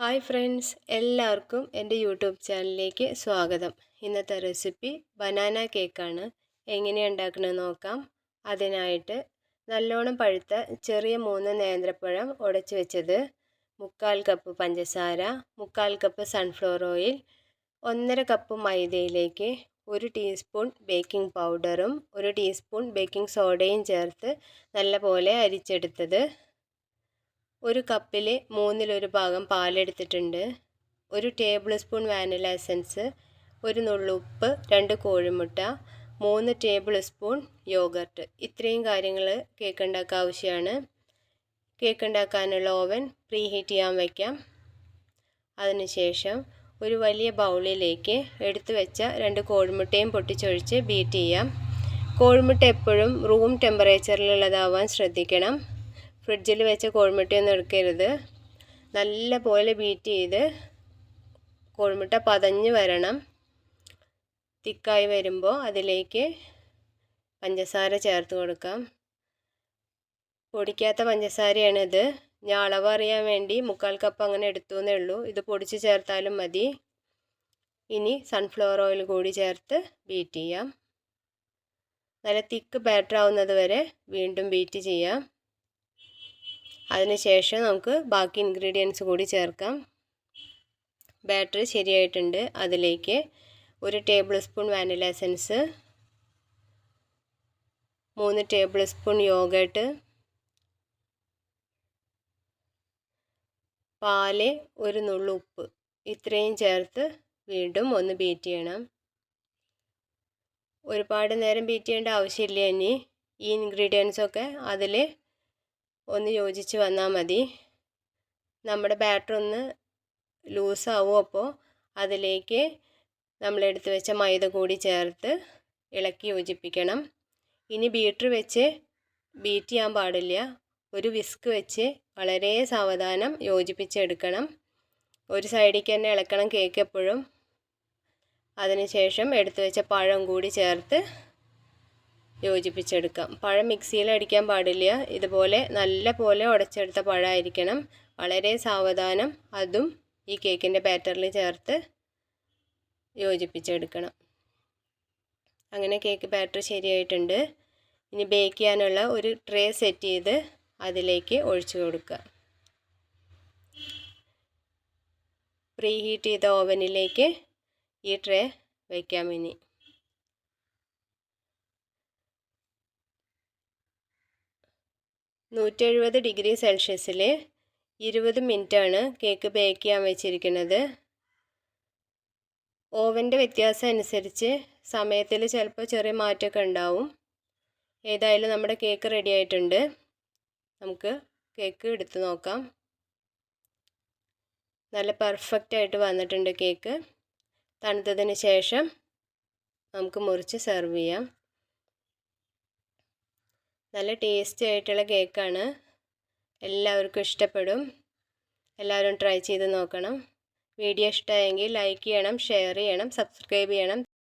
Hi friends എല്ലാവർക്കും എന്റെ YouTube ചാനലിലേക്ക് സ്വാഗതം. ഇന്നത്തെ റെസിപ്പി ബനാന കേക്കാണ്. എങ്ങനെ ഉണ്ടാക്കണമെന്ന് നോക്കാം. അതിനായിട്ട് നല്ലോണം പഴുത്ത ചെറിയ മൂന്ന് നേന്ത്രപ്പഴം ഉടച്ച് വെച്ചത് മുക്കാൽ കപ്പ് പഞ്ചസാര മുക്കാൽ കപ്പ് സൺഫ്ലവർ ഓയിൽ ഒന്നര കപ്പ് മൈദയിലേക്ക് ഒരു ടീസ്പൂൺ ബേക്കിംഗ് പൗഡറും ഒരു ടീസ്പൂൺ ബേക്കിംഗ് സോഡയും ചേർത്ത് നല്ലപോലെ അരിച്ചെടുത്തത് ഒരു കപ്പിൽ മൂന്നിലൊരു ഭാഗം പാലെടുത്തിട്ടുണ്ട്. ഒരു ടേബിൾ സ്പൂൺ വാനില എസൻസ് ഒരു നുള്ളുപ്പ് രണ്ട് കോഴിമുട്ട മൂന്ന് ടേബിൾ സ്പൂൺ യോഗർട്ട്. ഇത്രയും കാര്യങ്ങൾ കേക്ക് ഉണ്ടാക്കാൻ ആവശ്യമാണ് കേക്ക് ഉണ്ടാക്കാനുള്ള ഓവൻ പ്രീ ഹീറ്റ് ചെയ്യാൻ വയ്ക്കാം അതിനുശേഷം ഒരു വലിയ ബൗളിലേക്ക് എടുത്തു വെച്ച രണ്ട് കോഴിമുട്ടയും പൊട്ടിച്ചൊഴിച്ച് ബീറ്റ് ചെയ്യാം. കോഴിമുട്ട എപ്പോഴും റൂം ടെമ്പറേച്ചറിലുള്ളതാവാൻ ശ്രദ്ധിക്കണം. ഫ്രിഡ്ജിൽ വെച്ച കോഴിമുട്ടയൊന്നും എടുക്കരുത്. നല്ല പോലെ ബീറ്റ് ചെയ്ത് കോഴിമുട്ട പതഞ്ഞ് വരണം. തിക്കായി വരുമ്പോൾ അതിലേക്ക് പഞ്ചസാര ചേർത്ത് കൊടുക്കാം. പൊടിക്കാത്ത പഞ്ചസാരയാണിത്. ഞാൻ അളവ് അറിയാൻ വേണ്ടി മുക്കാൽ കപ്പ് അങ്ങനെ എടുത്തു എന്നേ ഉള്ളൂ. ഇത് പൊടിച്ച് ചേർത്താലും മതി. ഇനി സൺഫ്ലവർ ഓയിൽ കൂടി ചേർത്ത് ബീറ്റ് ചെയ്യാം. നല്ല തിക്ക് ബാറ്റർ ആവുന്നത് വരെ വീണ്ടും ബീറ്റ് ചെയ്യാം. അതിനുശേഷം നമുക്ക് ബാക്കി ഇൻഗ്രീഡിയൻസ് കൂടി ചേർക്കാം. ബാറ്റർ ശരിയായിട്ടുണ്ട്. അതിലേക്ക് ഒരു ടേബിൾ സ്പൂൺ വാനില എസൻസ് മൂന്ന് ടേബിൾ സ്പൂൺ യോഗട്ട് പാൽ ഒരു നുള്ളു ഉപ്പ്. ഇത്രയും ചേർത്ത് വീണ്ടും ഒന്ന് ബീറ്റ് ചെയ്യണം. ഒരുപാട് നേരം ബീറ്റ് ചെയ്യേണ്ട ആവശ്യമില്ല ഇനി. ഈ ഇൻഗ്രീഡിയൻസൊക്കെ അതിൽ ഒന്ന് യോജിച്ച് വന്നാൽ മതി. നമ്മുടെ ബാറ്റർ ഒന്ന് ലൂസാവും അപ്പോൾ അതിലേക്ക് നമ്മൾ എടുത്തു വെച്ച മൈദ കൂടി ചേർത്ത് ഇളക്കി യോജിപ്പിക്കണം. ഇനി ബീറ്റർ വെച്ച് ബീറ്റ് ചെയ്യാൻ പാടില്ല. ഒരു വിസ്ക് വെച്ച് വളരെ സാവധാനം യോജിപ്പിച്ചെടുക്കണം. ഒരു സൈഡിലേക്ക് തന്നെ ഇളക്കണം കേക്ക് എപ്പോഴും. അതിനുശേഷം എടുത്തു വെച്ച പഴം കൂടി ചേർത്ത് യോജിപ്പിച്ചെടുക്കാം. പഴം മിക്സിയിൽ അടിക്കാൻ പാടില്ല. ഇതുപോലെ നല്ല പോലെ ഉടച്ചെടുത്ത പഴമായിരിക്കണം. വളരെ സാവധാനം അതും ഈ കേക്കിന്റെ ബാറ്ററിൽ ചേർത്ത് യോജിപ്പിച്ചെടുക്കണം. അങ്ങനെ കേക്ക് ബാറ്റർ ശരിയായിട്ടുണ്ട്. ഇനി ബേക്ക് ചെയ്യാനുള്ള ഒരു ട്രേ സെറ്റ് ചെയ്ത് അതിലേക്ക് ഒഴിച്ചു കൊടുക്കുക. പ്രീ ഹീറ്റ് ചെയ്ത ഓവനിലേക്ക് ഈ ട്രേ വയ്ക്കാം ഇനി. നൂറ്റെഴുപത് ഡിഗ്രി സെൽഷ്യസിൽ ഇരുപത് മിനിറ്റാണ് കേക്ക് ബേക്ക് ചെയ്യാൻ വെച്ചിരിക്കുന്നത്. ഓവന്റെ വ്യത്യാസം അനുസരിച്ച് സമയത്തിൽ ചിലപ്പോൾ ചെറിയ മാറ്റമൊക്കെ ഉണ്ടാവും. ഏതായാലും നമ്മുടെ കേക്ക് റെഡി ആയിട്ടുണ്ട്. നമുക്ക് കേക്ക് എടുത്തു നോക്കാം. നല്ല പെർഫെക്റ്റ് ആയിട്ട് വന്നിട്ടുണ്ട് കേക്ക്. തണുത്തതിന് ശേഷം നമുക്ക് മുറിച്ച് സെർവ് ചെയ്യാം. നല്ല ടേസ്റ്റി ആയിട്ടുള്ള കേക്കാണ് എല്ലാവർക്കും ഇഷ്ടപ്പെടും. എല്ലാവരും ട്രൈ ചെയ്ത് നോക്കണം. വീഡിയോ ഇഷ്ടമായെങ്കിൽ ലൈക്ക് ചെയ്യണം ഷെയർ ചെയ്യണം സബ്സ്ക്രൈബ് ചെയ്യണം.